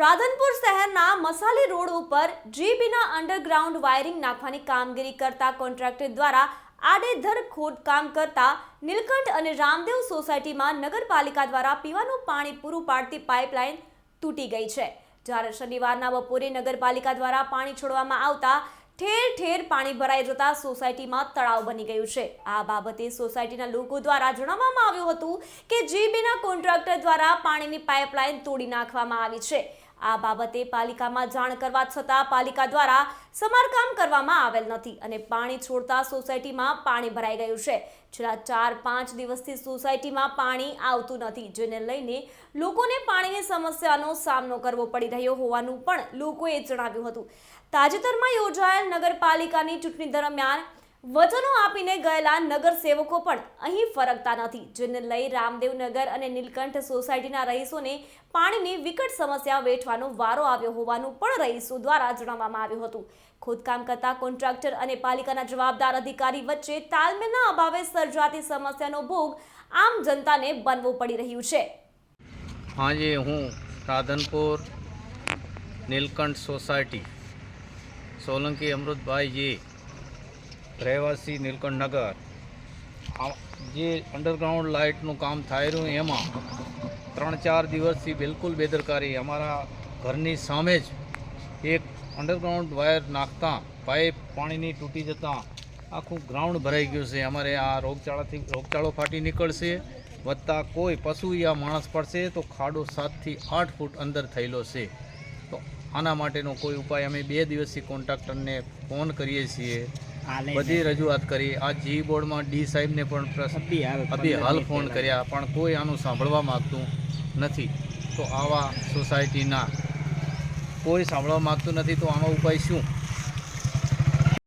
રાધનપુર શહેરના મસાલી રોડ ઉપર જીબીના underground wiring નાખવાની કામગીરી કરતા કોન્ટ્રાક્ટર દ્વારા આડેધર ખોદકામ કરતા નીલકંઠ અને રામદેવ સોસાયટીમાં નગરપાલિકા દ્વારા પીવાનું પાણી પૂરું પાડતી પાઇપલાઇન તૂટી ગઈ છે. જ્યારે શનિવારના બપોરે નગરપાલિકા દ્વારા પાણી છોડવામાં આવતા ઠેર ઠેર પાણી ભરાઈ જતા સોસાયટીમાં તળાવ બની ગયું છે. આ બાબતે સોસાયટીના લોકો દ્વારા જણાવવામાં આવ્યું હતું કે જીબીના કોન્ટ્રાક્ટર દ્વારા પાણીની પાઇપલાઇન તોડી નાખવામાં આવી છે. આ બાબતે પાલિકામાં જાણ કરવા છતાં પાલિકા દ્વારા સમારકામ કરવામાં આવેલ નથી અને પાણી છોડતા સોસાયટીમાં પાણી ભરાઈ ગયું છે. છેલ્લા ચાર પાંચ દિવસથી સોસાયટીમાં પાણી આવતું નથી, જેને લઈને લોકોને પાણીની સમસ્યાનો સામનો કરવો પડી રહ્યો હોવાનું પણ લોકોએ જણાવ્યું હતું. તાજેતરમાં યોજાયેલ નગરપાલિકાની ચૂંટણી દરમિયાન વચનો આપીને ગયેલા નગરસેવકો પણ અહીં ફરકતા નથી, જેને લઈ રામદેવનગર અને નીલકંઠ સોસાયટીના રહીશોને પાણીની વિકટ સમસ્યા વેઠવાનો વારો આવ્યો હોવાનું પણ રહીશો દ્વારા જણાવવામાં આવ્યું હતું. ખોદકામ કરતા કોન્ટ્રાક્ટર અને પાલિકાના જવાબદાર અધિકારી વચ્ચે તાલમેલના અભાવે સર્જાતી સમસ્યાનો ભોગ આમ જનતાને બનવું પડી રહ્યું છે. આજે હું રાધનપુર નીલકંઠ સોસાયટી સોલંકી અમૃતભાઈજી રહેવાસી નીલકંઠનગર. જે અંડરગ્રાઉન્ડ લાઇટનું કામ થાય રહ્યું એમાં ત્રણ ચાર દિવસથી બિલકુલ બેદરકારી. અમારા ઘરની સામે જ એક અંડરગ્રાઉન્ડ વાયર નાખતા પાઇપ પાણીની તૂટી જતાં આખું ગ્રાઉન્ડ ભરાઈ ગયું છે. અમારે આ રોગચાળાથી, રોગચાળો ફાટી નીકળશે. વત્તા કોઈ પશુ યા માણસ પડશે તો ખાડો સાતથી આઠ ફૂટ અંદર થયેલો છે. તો આના માટેનો કોઈ ઉપાય? અમે બે દિવસથી કોન્ટ્રાક્ટરને ફોન કરીએ છીએ. બધી રજૂઆત કરી. આ જી બોર્ડમાં ડી સાહેબને પણ અભી હાલ ફોન કર્યા પણ કોઈ આનું સાંભળવા માગતું નથી. તો આવા સોસાયટીના કોઈ સાંભળવા માગતું નથી તો આનો ઉપાય શું?